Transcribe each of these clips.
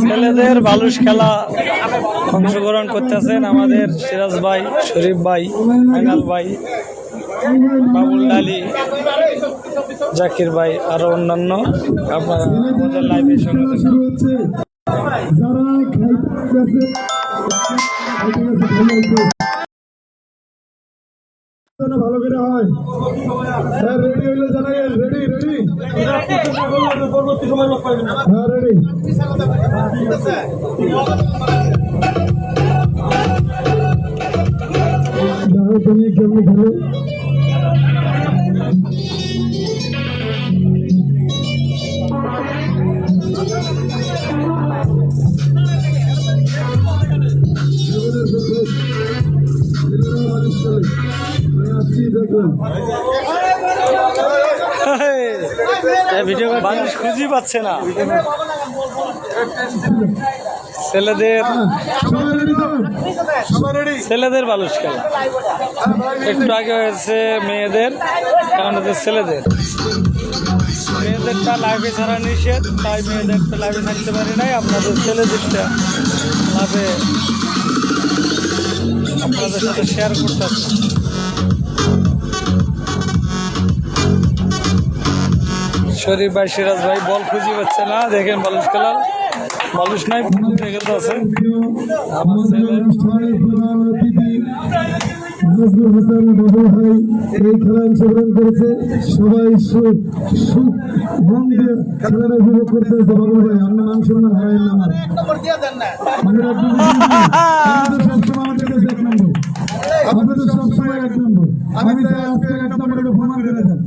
ছেলেদের বালুস খেলা অংশগ্রহণ করতেছেন আমাদের সিরাজ ভাই শরীফ ভাই আইনাল ভাই বাবুল ডালি জাকির ভাই আরও অন্যান্য। আপনারা আমাদের লাইভের সঙ্গে ভালো করে হয়। হ্যাঁ রেডি হইলে জানাই রেডি রেডি হ্যাঁ রেডি তুমি কেমনি খেলো। দেখলাম এই ভিডিও মানুষ খুঁজেই পাচ্ছে না। ছেলেদের তো ছেলেদের বালুস খেলা। একটু আগে হয়েছে মেয়েদের এখন হচ্ছে ছেলেদের। মেয়েদেরটা লাইভে ছাড়া নিষেধ তাই মেয়েদের মেয়েদেরটা লাইভে থাকতে পারি নাই আপনাদের ছেলেদেরটা লাইভে আপনাদের সাথে শেয়ার করতে শরীফ ভাই সিরাজ ভাই বল খুঁজি পাচ্ছে না। দেখেন বালুস খেলা বালুস নাই দেখে তো আছে। নজরুল হাসান বাবু ভাই এই খেলা অংশগ্রহণ করেছে। সবাই সুখ সুখ, মন দিয়ে খেলাটা উপভোগ করতেছে বাবু ভাই। আপনার নাম শুনলাম ভাই নাম। আমাদের সবসময় আমাদের এক নম্বর। আমাদের সবসময় এক নম্বর। আমি চাই এক নম্বরকে প্রমাণ করে দেন।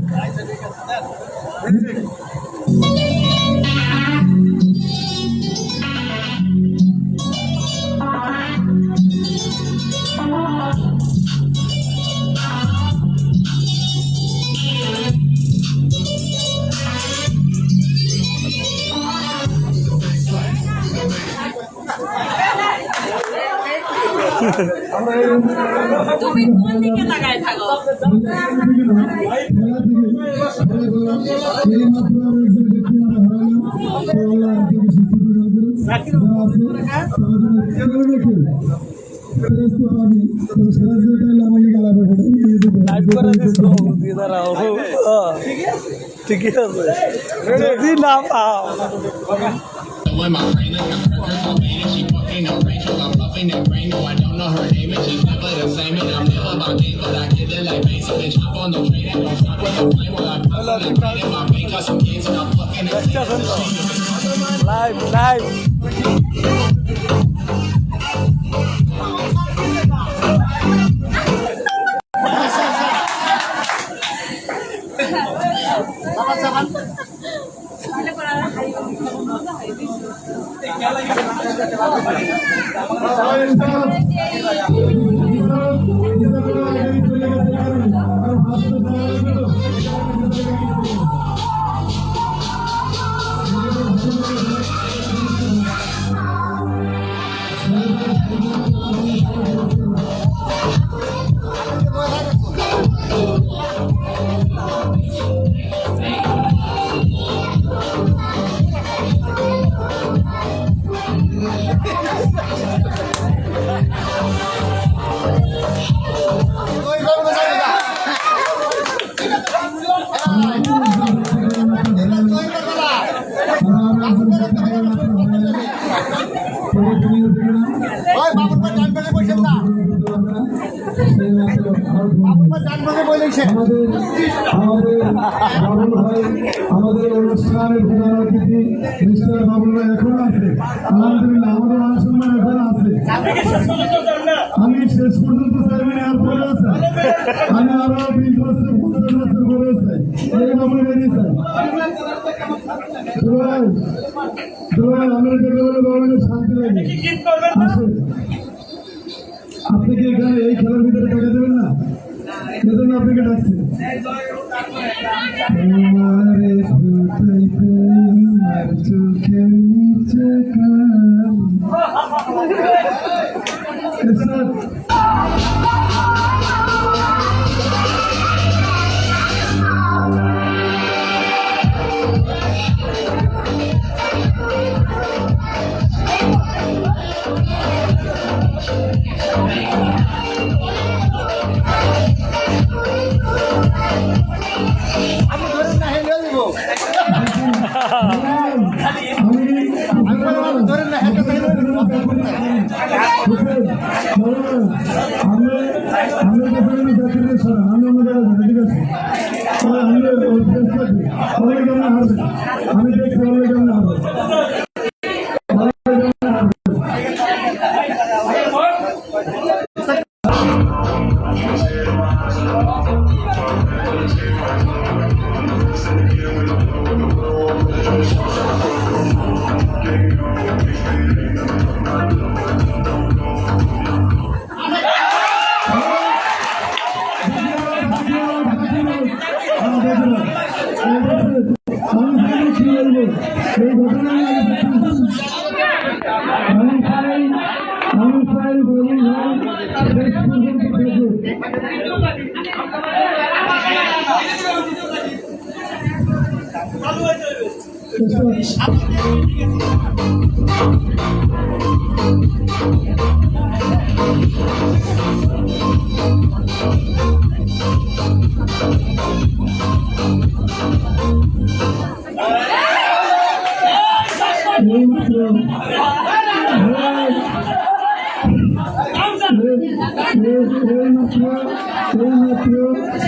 তুমি কোন দিকে তাকায় থাকো ঠিকই আছে যদি না পাও ain't no Rachel. I'm bluffing brain. No, I don't know her name, and she's never the same. And I'm never my name, but I get it like base. So bitch, hop on the train and with the plane. Well, I'm in my brain, some and I'm fucking. Live, live. Let's. Live live আমাদের অনুষ্ঠানের প্রধান অতিথি এখন আছে। আলহামদুলিল্লাহ, আমাদের এখন আছে। আমি শেষ পর্যন্ত চেয়ারম্যান আর পরে আছে। আমি আরও বিশ বছর পনেরো বছর বেরিয়ে চাই আপনি কি এখানে এই খেলার ভিতরে টাকা দেবেন না সেজন্য আপনাকে ডাকছি চোখের নিচে আমি আমি চাকরি সরা আমি আমাদের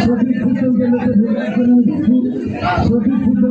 সঠিক সিদ্ধান্ত নিতে সঠিক সিদ্ধান্ত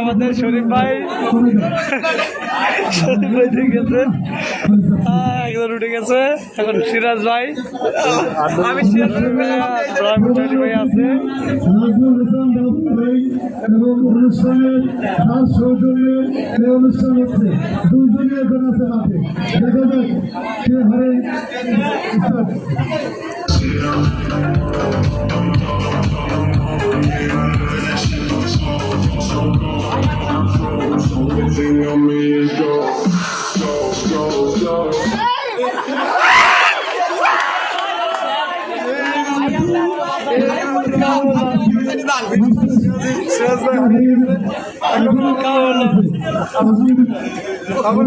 আমাদের শরীফ ভাই। শরীফ ভাই ঠিক আছে। একজন উঠে গেছে। এখন সিরাজ ভাই। আমি সিরাজ ভাই আছে। এবং অনুষ্ঠানের তার সৌজন্যে এই অনুষ্ঠান হচ্ছে। দুইজনই এখন আছে মাঠে। দেখা যাক কে হারে এখন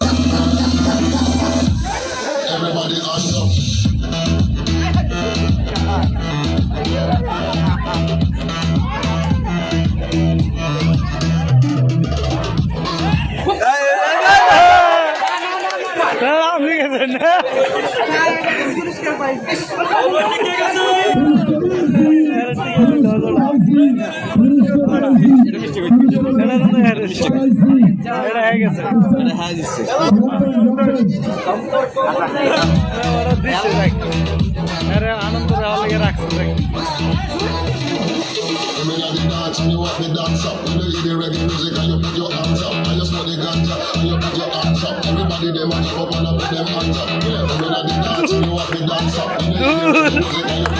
এটা হয়ে গেছে ওরা দিচ্ছে দেখ আরে আনন্দ দেওয়ার লেগে রাখছে দেখ When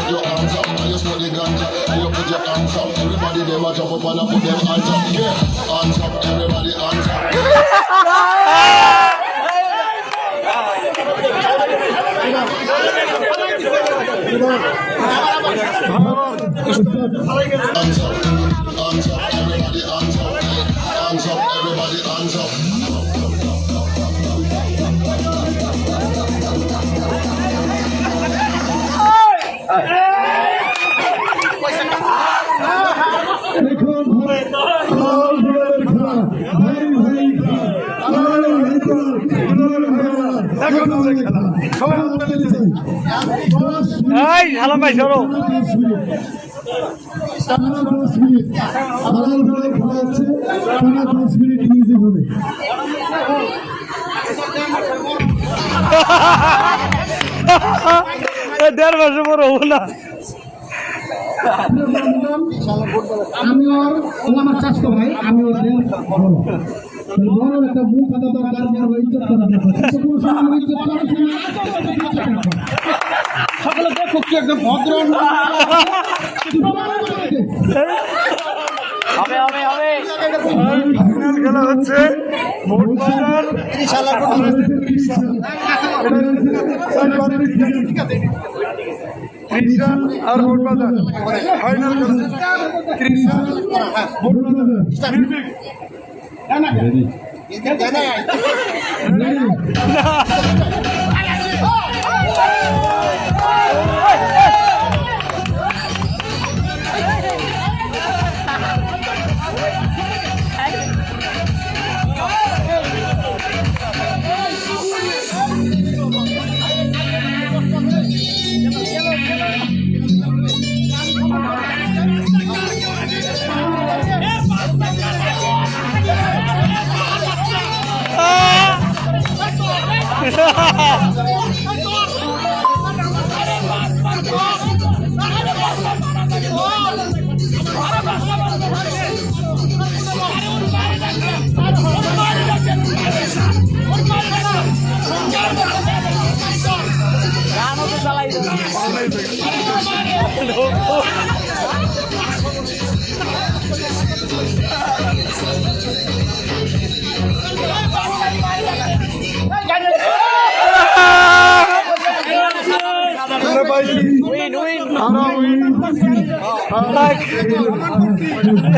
Everybody they watch jump up and up put them hands up. Yeah, hands up, everybody hands up. Hands এই হালাম ভাই সরো। দশ দশ মিনিট লাল গোলাপের খেলা হচ্ছে টানা দশ মিনিট মিউজিক হবে দেড় বছর পর হব না। আমি ওর ও আমার চাষতো ভাই আমি ওর বড় একটা মুখ কথা দরকার বড় ইজ্জত করা সকলে দেখো কি একদম ভদ্র ফাইনাল খেলা হচ্ছে ভোট বাজার ত্রিশাল। আর ভোট ফাইনাল ত্রিশাল। না না না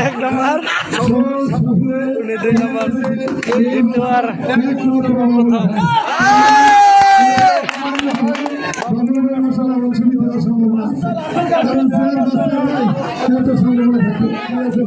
এক নম্বর দুই নম্বর তিন নম্বর জলপথে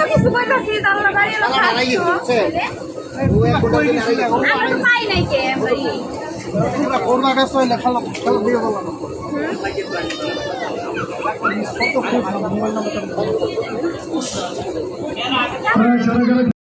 কত কিছু কইতাছি তাহলে গাড়ি লোক আসছো আমরা তো পাই নাই কে ভাই কারা কারা